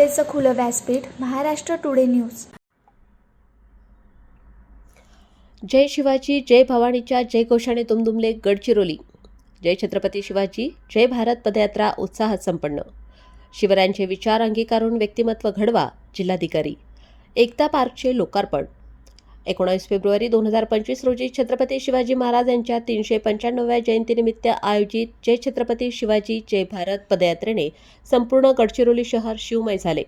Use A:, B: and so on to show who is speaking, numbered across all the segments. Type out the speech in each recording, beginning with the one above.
A: जनतेचं खुलं व्यासपीठ महाराष्ट्र टुडे न्यूज.
B: जय शिवाजी जय भवानीच्या जय घोषाने तुमदुमले गडचिरोली. जय छत्रपती शिवाजी जय भारत पदयात्रा उत्साहात संपन्न. शिवरायांचे विचार अंगीकारून व्यक्तिमत्व घडवा जिल्हाधिकारी. एकता पार्कचे लोकार्पण. एकोणावीस फेब्रुवारी दोन हजार पंचवीस रोजी छत्रपती शिवाजी महाराज यांच्या तीनशे पंच्याण्णव्या जयंतीनिमित्त आयोजित जय छत्रपती शिवाजी जय भारत पदयात्रेने संपूर्ण गडचिरोली शहर शिवमय झाले.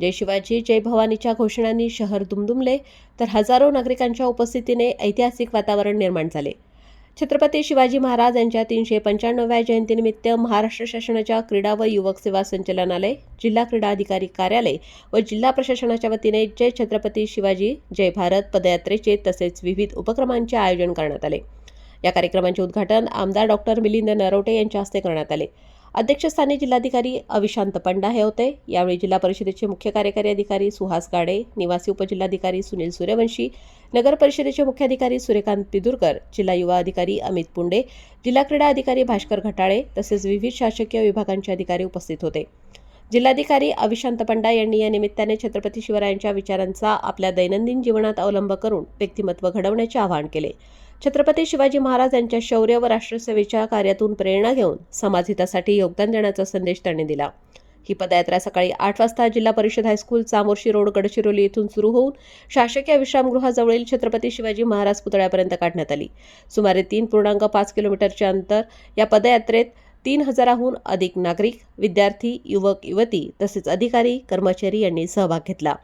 B: जय शिवाजी जय भवानीच्या घोषणांनी शहर दुमदुमले तर हजारो नागरिकांच्या उपस्थितीने ऐतिहासिक वातावरण निर्माण झाले. छत्रपती शिवाजी महाराज यांच्या तीनशे पंच्याण्णव्या जयंतीनिमित्त महाराष्ट्र शासनाच्या क्रीडा व युवक सेवा संचालनालय जिल्हा क्रीडा अधिकारी कार्यालय व जिल्हा प्रशासनाच्या वतीने जय छत्रपती शिवाजी जय भारत पदयात्रेचे तसेच विविध उपक्रमांचे आयोजन करण्यात आले. या कार्यक्रमाचे उद्घाटन आमदार डॉक्टर मिलिंद नरोटे यांच्या हस्ते करण्यात आले. अध्यक्षस्थानी जिल्हाधिकारी अविशांत पंडा हे होते. यावेळी जिल्हा परिषदेचे मुख्य कार्यकारी अधिकारी सुहास गाडे निवासी उपजिल्हाधिकारी सुनील सूर्यवंशी नगर परिषदेचे मुख्याधिकारी सूर्यकांत पिदुरकर जिल्हा युवा अधिकारी अमित पुंडे जिल्हा क्रीडा अधिकारी भास्कर घटाळे तसेच विविध शासकीय विभागांचे अधिकारी उपस्थित होते. जिल्हाधिकारी अविशांत पंडा यांनी या निमित्ताने छत्रपती शिवरायांच्या विचारांचा आपल्या दैनंदिन जीवनात अवलंब करून व्यक्तिमत्व घडवण्याचे आवाहन केले. छत्रपती शिवाजी महाराज यांच्या शौर्य व राष्ट्रसेवेच्या कार्यातून प्रेरणा घेऊन समाजहितासाठी योगदान देण्याचा संदेश त्यांनी दिला. ही पदयात्रा सकाळी आठ वाजता जिल्हा परिषद हायस्कूल चामोर्शी रोड गडचिरोली येथून सुरू होऊन शासकीय विश्रामगृहाजवळील छत्रपती शिवाजी महाराज पुतळ्यापर्यंत काढण्यात आली. सुमारे तीन पूर्णांक पाच किलोमीटरचे अंतर या पदयात्रेत तीन हजाराहून अधिक नागरिक विद्यार्थी युवक युवती तसेच अधिकारी कर्मचारी यांनी सहभाग घेतला.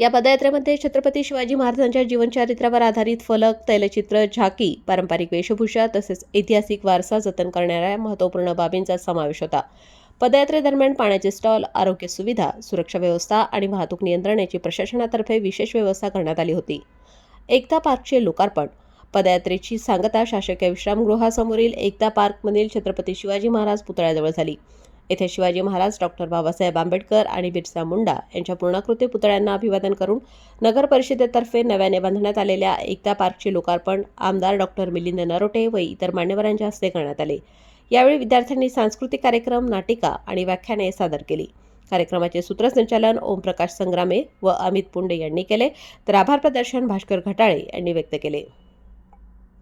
B: या पदयात्रेमध्ये छत्रपती शिवाजी महाराजांच्या जीवनचरित्रावर आधारित फलक तैलचित्र झाकी पारंपरिक वेशभूषा तसेच ऐतिहासिक वारसा जतन करणाऱ्या महत्त्वपूर्ण बाबींचा समावेश होता. पदयात्रेदरम्यान पाण्याचे स्टॉल आरोग्य सुविधा सुरक्षा व्यवस्था आणि वाहतूक नियंत्रण याची प्रशासनातर्फे विशेष व्यवस्था करण्यात आली होती. एकता पार्कचे लोकार्पण. पदयात्रेची सांगता शासकीय विश्रामगृहासमोरील एकता पार्कमधील छत्रपती शिवाजी महाराज पुतळ्याजवळ झाली. येथे शिवाजी महाराज डॉक्टर बाबासाहेब आंबेडकर आणि बिरसा मुंडा यांच्या पूर्णाकृती पुतळ्यांना अभिवादन करून नगर परिषदेतर्फे नव्याने बांधण्यात आलेल्या एकता पार्कचे लोकार्पण आमदार डॉक्टर मिलिंद नरोटे व इतर मान्यवरांच्या हस्ते करण्यात आले. यावेळी विद्यार्थ्यांनी सांस्कृतिक कार्यक्रम नाटिका आणि व्याख्याने सादर केली. कार्यक्रमाचे सूत्रसंचालन ओमप्रकाश संग्रामे व अमित पुंडे यांनी केले. तर आभार प्रदर्शन भास्कर घटाळे यांनी व्यक्त केले.